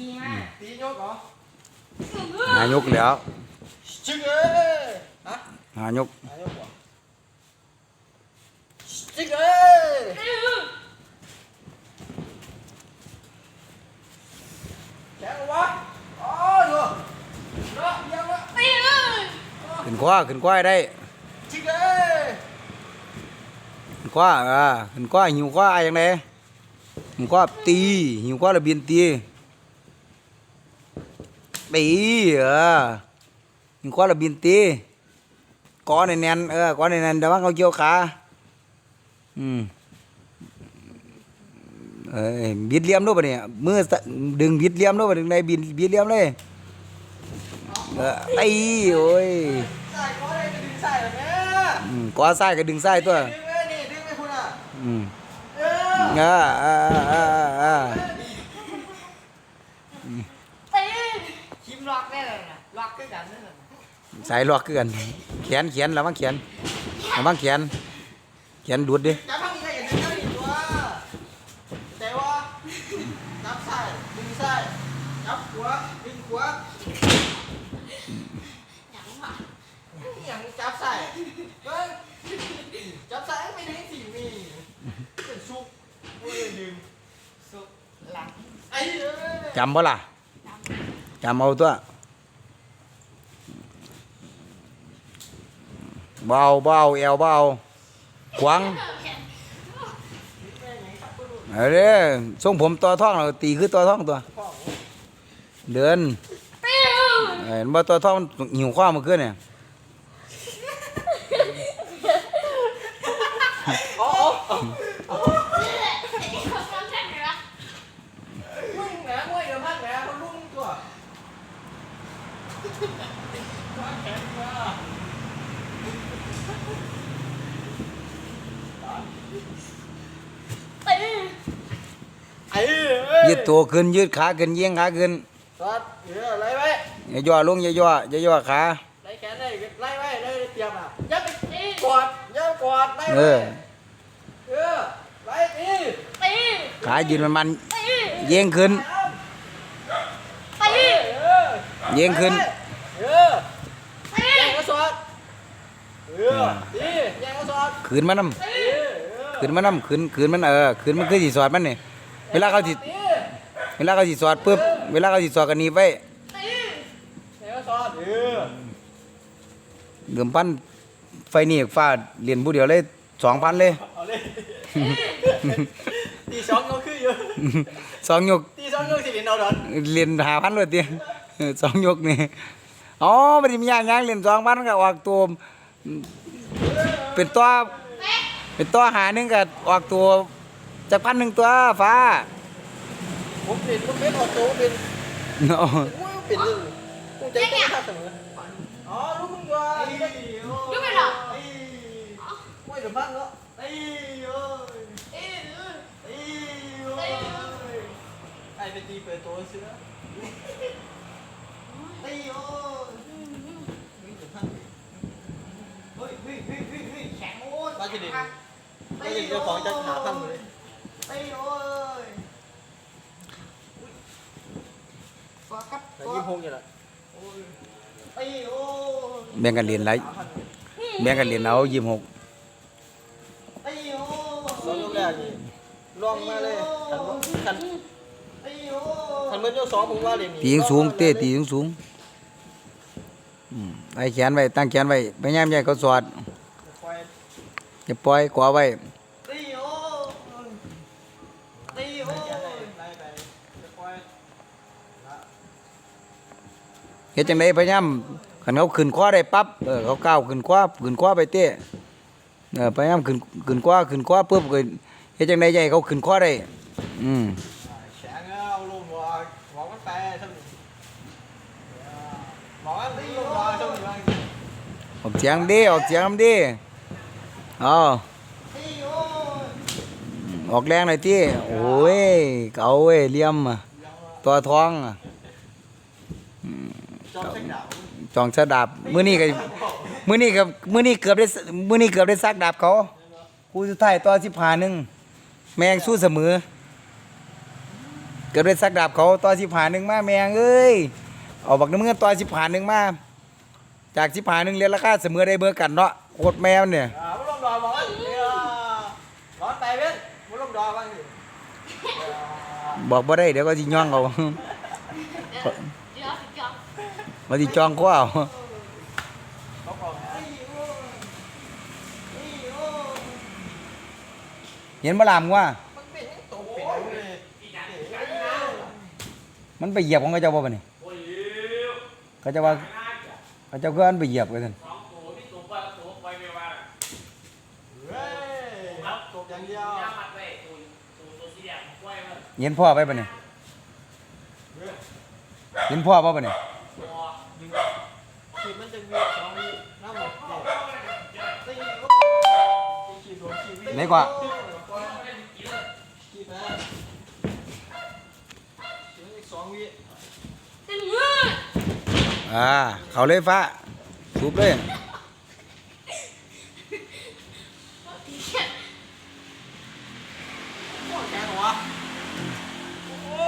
ตีมาตียกเหรอหายกแล้วชิงเอ้ยฮะหายกนายกเหรอชิงเอ้ยแข็งวะอ๋อดูเนาะเยี่ยมละขึ้นคว้าขึ้นคว้าให้ได้ชิงเอ้ยขึ้นคว้าอ่าขึ้นคว้าหิวคว้าอะไรอย่างไรหิวคว้าตีหิวคว้าระเบียนตี ตีเออหิวคว้าระเบียนตีก้อนแน่นๆเออก้อนแน่นๆเดี๋ยวมันเขาเกี่ยวขาอืมเอ้ยบิดเหลี่ยมด้วยปะเนี่ยมือสะดึงบิดเหลี่ยมด้วยปะดึงในบิดบิดเหลี่ยมเลยเออตีโอ้ยใส่ก้อนเลยจะดึงใส่แบบนี้อืมก้อซ้ายก็ดึงซ้ายตัวดึงไว้นี่ดึงไว้คุณอะอืมเอออ่าอ่าอ่าอ่า ชิมล็อกได้เลยนะล็อกก็กันนั่นแหละ สายลอกคือกันแขนแขนระวังแขนระวังแขนแขนดูดดิจับข้างนี้ได้อย่างนี้ได้ตัวแต่ว่าจับใส่ดึงใส่จับหัวดึงหัวอย่างว่าอย่างจับใส่เฮ้ยจับใส่ไม่ได้สิมีเป็นซุกเว้ยดึงสุกหลังไอ้จำบ่ล่ะจำเอาตัว เบาเบาเอวเบาขวางเอาเด้อทรงผมตัวท่องเราตีคือตัวท่องตัว เดินเห็นว่าตัวท่องหิวข้าวมาขึ้นเนี่ย ไหนวะลุงแหนมวยเดี๋ยวพักแหนเขาลุงตัววางแขนมาตีไอ้เอ้ยยืดตัวขึ้นยืดขาขึ้นเยียงขาขึ้นสอดเออไล่ไว้อย่าย่อลงอย่าย่ออย่าย่อขาไล่แขนได้ไล่ไว้ไล่เตรียมอะยัดไปตีกอดยัดกอดไล่เอไว้อเออไล่ตีตีขายืนมันมันตีๆเยียงขึ้นตีเออเยียงขึ้น เออ ตี แย่งก็สอดเออตีแย่งก็สอด ขืนมันน้เออเออำขืนมันน้ำขืนขืนมันเออขืนมันคือสีสอดมันนี่เวลาเขาสิตีเวลาเขาสิสอดปุ๊บเวลาเขาสิสอดกันหนีบไว้ตีแย่งก็สอดเออเดิมพันไฟนี่ฟาดเหรียญผู้เดียวเลยสองพันเลยเอาเลยตีสองก็คืออยู่สองยกตีสองก็สิเป็นเอาดอนเหรียญหาพันเลยเตี้ยสองยกนี่อ๋อไม่ได้มีอย่างยังเหรียญสองพันก็ออกตัว เป็นตัวแม่เป็นตัวหาหนึงก็ออกตัวจากพันหนึ่งตัวฟ้าผมเป็นผมเป็นออกโต้เป็นเนาะเป็นเรื่องกูใจเต้นท่าเสมออ๋อรู้มึงว่ารู้ไหมเหรอไม่เดือดบ้านแล้วไอ้โอ้ยเอ้ยไอ้โอ้ยไอ้ไปตีเปิดตัวเสือไอ้โอ้ยไม่เดือดบ้านเฮ้ยเฮ้ยเฮ้ยเฮ้ยเฮ้ยแข็งโอ้ยบ้าน จะเด็กบ้านจะเด็กเจ้าของจะหาพันเลยไอ้โอ้ยโฟกัสแต่ยิ้มพงอยู่ละไอ้โอ้ยแบ่งกันเหรียญไรแบ่งกันเหรียญเอายี่สิบหกไอ้โอ้สองยกแรกนี่ลองมาเลยขันขันขันเมื่อยกสองผมว่าเลยตีสูงเต้ตีสูงอืมไอ้แขนไว้ตั้งแขนไว้พยายามอย่าให้เขาสอด อย่าปล่อยขวาไว้เฮ็ดจังได๋พยายามคันเขาขึ้นขวาได้ปั๊บเออเขาก้าวขึ้นขวาขึ้นขวาไปเต้เออพยายามขึ้นขึ้นขวาขึ้นขวาปุ๊บก็เฮ็ดจังได๋ใหญ่เขาขึ้นขวาได้อืมแข็งเอาลูกบอกบอกมันแปรทั้งบอกมันตีลูกบอกทั้งนี้ออกเสียงดีออกเสียงดี เอ๋อออกแรงหน่อยติโอ้ยเก่าเว้ยเลี่ยมอะตัวทองอะจอมเช็คดาวจองสะดาบมื้อนี้ก็มื้อนี้ก็มื้อนี้เกือบได้มื้อนี้เกือบได้ซักดาบเขาคู่สุดท้ายต่อ15นึงแมงสู้เสมอ เกิดได้สักดาบเขาต่อสิบหานึงมาแมงเอ้ยเอาบักน้ำเงินต่อสิบหานึงมาจากสิบหานึงเรียนราคาเสมอได้เบอร์กันเนาะโคตรแมวเนี่ย อ่าไม่ลงดอกบอกว่าเนี่ยร้อนไปเว้นไม่ลงดอกบ้างดิ บอกบ่ได้เดี๋ยวก็สิย่องเอาวเดี๋ยวมาสิจองก็เอาเห็นบ่ลามว่า มันไปเหยียบของเขาเจ้าบ่บัดนี้เขาเจะว่าเขาเจ้าก็อันไปเหยียบกันซั่นเฮ้ยตกอย่างเดียว เห็นพ่อไปบัดนี้เห็นพ่อบ่บัดนี้ขีดมันจะมีสองวิน้ำหมดสี่โอ้ขีดโดนขีดวิไหนกว่าขีดนะสองวิอ่า เขาเลยฟ้าสูบเลย โอ้แข็งเหรอวะโอ้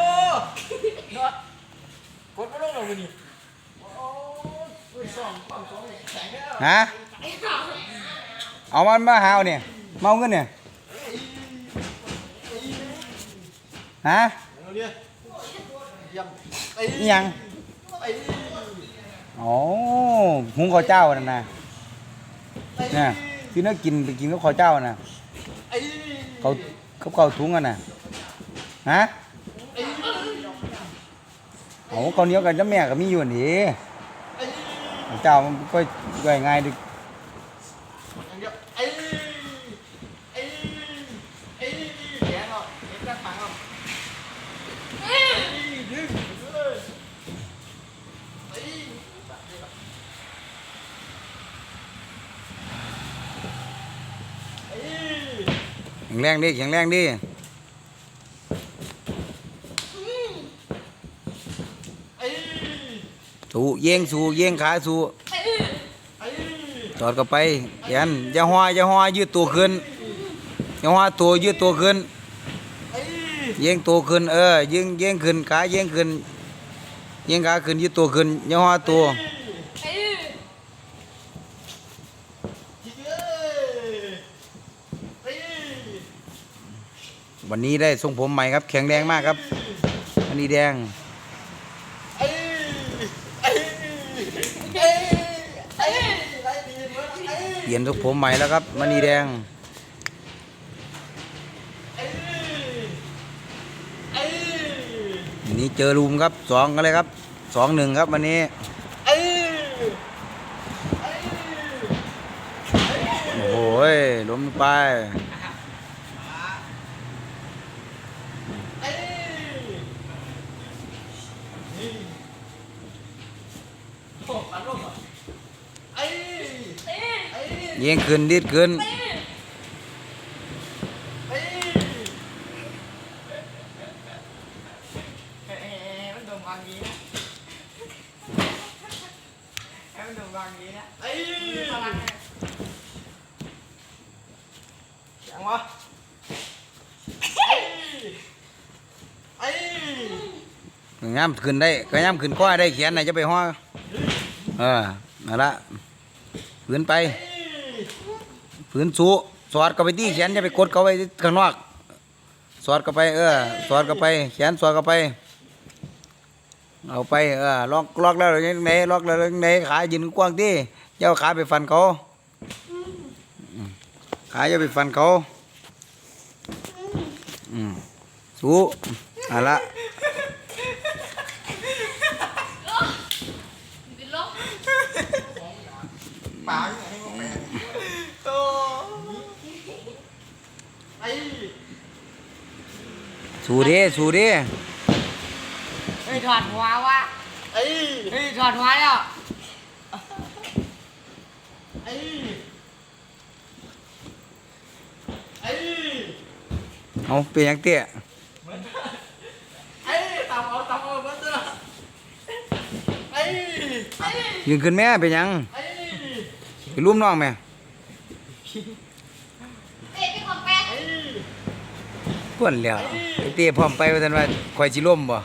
ยอดกดไม่ลงเลยวันนี้โอ้ยสองสองสองแข็งแล้ว ฮะเอามันมาหาเอาเนี่ยเมาเงินเนี่ยฮะเอาเรียเยี่ยมไอ้อิหยังไอ้หุงข้าวเจ้านั่นนะเนี่ยที่นักกินไปกินกับข้าวเจ้าน่ะเขาเขาเขาถุงกันน่ะฮะเอาข้าเนี้ยกันจ้าแม่ก็มีอยู่นี่ ไอ้ข้าวเจ้ามันก็ สู้เย่งสู้เย่งขาสู้ไอ้จอดก็ไปแขนอย่าห้อยอย่าห้อยยืดตัวขึ้นอย่าห้อยตัวยืดตัวขึ้นเย่งตัวขึ้นเออยิงเย่งขึ้นขาเย่งขึ้นเย่งขาขึ้นยืดตัวขึ้นอย่าห้อยตัววันนี้ได้ทรงผมใหม่ครับ แข็งแรงมากครับอันนี้แดง ไอ้ไอ้ไอ้ไอ้ไอ้ดีมากไอ้ เป ลี่ยนทรงผมใหม่แล้วครับมันีแดงวันนี้เจอรูมครับสองกันเลยครับสองหนึ่งครับวันนี้โอ้โหล้มไป ไอ้โอ้ปันลมอะไอ้ เอ้ย ไอ้ เย่งขึ้นดิดขึ้นเอ้ยไอ้เอ้ยมันโดนวางงี้นะเอ้ยมันโดนวะไอ้พลังเนี่ยยังวะไอ้ไอ้ย่ำขึ้นได้ก็ย่ำขึ้นข้อได้เขียนไหนจะไปห้อเออนั่นละฝืนไป ฝืนสู้สอดเข้าไปที่แขนจะไปกดเขาไว้ข้างนอกสอดเข้าไปเออสอดเข้าไป แขนสอดเข้าไป เอาไปเออล็อกล็อกแล้วยังไงล็อกแล้วยังไงขายืนกว้างที่เจ้าขาไปฟันเขาอืมขาจะไปฟันเขาสู้อะไรละปากโตไอ้ สู้ดิสู้ดิเฮ้ยถอดหัววะไอ้เฮ้ยถอดหัวแล้วไอ้ไอ้เอาเป็นหยังเตี้ยไอ้ตามเอาตามเอาเบิ้ลเถอะไอ้ยืนขึ้นแม่เป็นหยังไอ้ไปรุ่มน้องแม่เอ้ยเป็นของแป๊ะไอ้ไปควรแล้ว ไอ้เต้พร้อมไปว่าซั่นว่าข่อยสิล่มบ่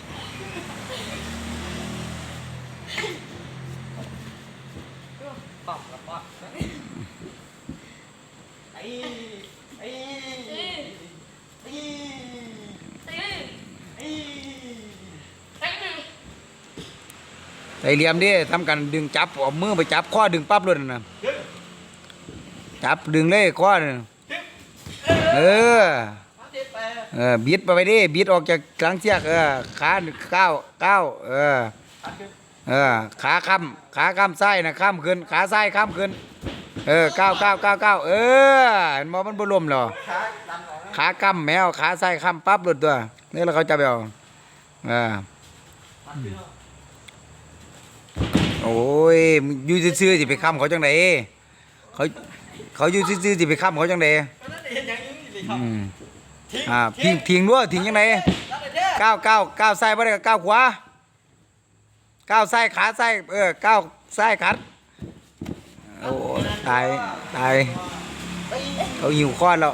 ปั๊มบ่ไอเหลี่ยมดิทำกันดึงจับเอามือไปจับคอดึงปั๊บเลยนะจับดึงเลยคอนั่นดึงเออ เจ็บไปเออบิดไปไปดิบิดออกจากกลางเชือกเออขาก้าวก้าวเออตัดขึ้นเออขาค้ำขาค้ำซ้ายนะค้ำขึ้น ขาซ้ายค้ำขึ้น เออก้าวก้าวก้าวก้าวเออเห็นบ่มันบ่ล้มหรอขาดันออกนะขาค้ำแมวขาซ้ายค้ำปั๊บหลุดตัวนี่แล้วเขาจะไปเอาเออตัดขึ้นเอาโอ้ยมึงอยู่ซื่อๆสิไปค้ำเขาจังไดเขาเขาอยู่ซื่อๆสิไปค้ำเขาจังไดก็นั่นเห็นอย่างนี้สิครับอืมทิ้ง อ่าทิ้งทิ้งด้วยทิ้งจังไดนั่นเลยเด้อก้าวก้าวก้าวซ้ายบ่ได้ก็ก้าวขวาก้าวซ้ายขาซ้ายเออก้าวซ้ายขัดโอ้ตายตายไปเขาหิวข้อแล้ว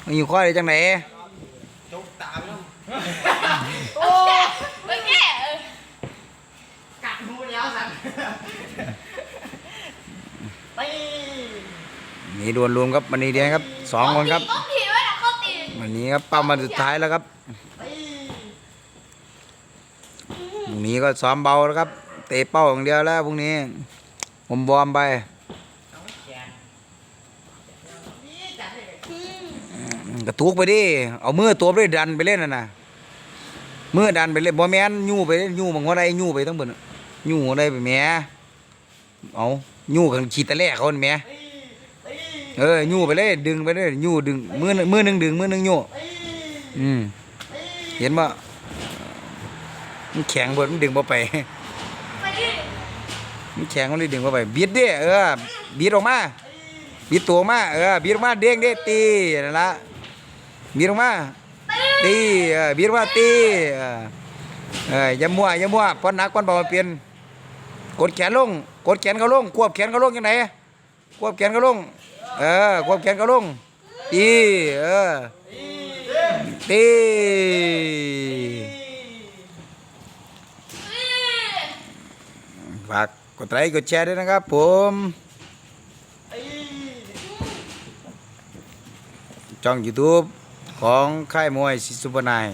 เขาหิวข้อได้จังไหนจกตาไปแล้วโอ้ไม่แก่เออกัดหูแล้วสั่นไปนี่ดวลรวมครับวันนี้เดียนครับสองคนครับ นี้ครับปั๊มวันสุดท้ายแล้วครับพรุ่งนี้ก็ซ้อมเบาแล้วครับ เตะเป้าอย่างเดียวแล้วพรุ่งนี้ ผมบอมไปกระตุกไปดิ เอามือตัวไปดันไปเล่นน่ะนะมือดันไปเล่นบอแมนยู่ไปเล่นยู่บางหัวใดยู่ไปทั้งหมดน่ะยู่หัวใดไปแม่เอายู่กันขีดตะแล่เขาแม่ เออยู่ไปเลยดึงไปเลยยู่ดึงมือหนึ่งมือหนึ่งดึงมือหนึ่งยู่ไปอืมไปเห็นบ่มันแข็งเบิดมันดึงบ่ไปไปดิมันแข็งมันเลยดึงบ่ไปบิดเด้เออบิดออกมาบิดตัวออกมาเออบิดออกมาเด้งเด้ตีนั่นละบิดออกมาไปดิตีเออบิดออกมาตีเออเอออย่ามั่วอย่ามั่วปอนหนักปอนเบามันเปลี่ยนกดแขนลง กดแขนเขาลง ควบแขนเขาลงยังไงควบแขนเขาลง เออควบแขนเขาลงตีเออตีฝากกดไลค์กดแชร์ด้วยนะครับผมไอ้ช่อง YouTube ของค่ายมวยสิสุปนาย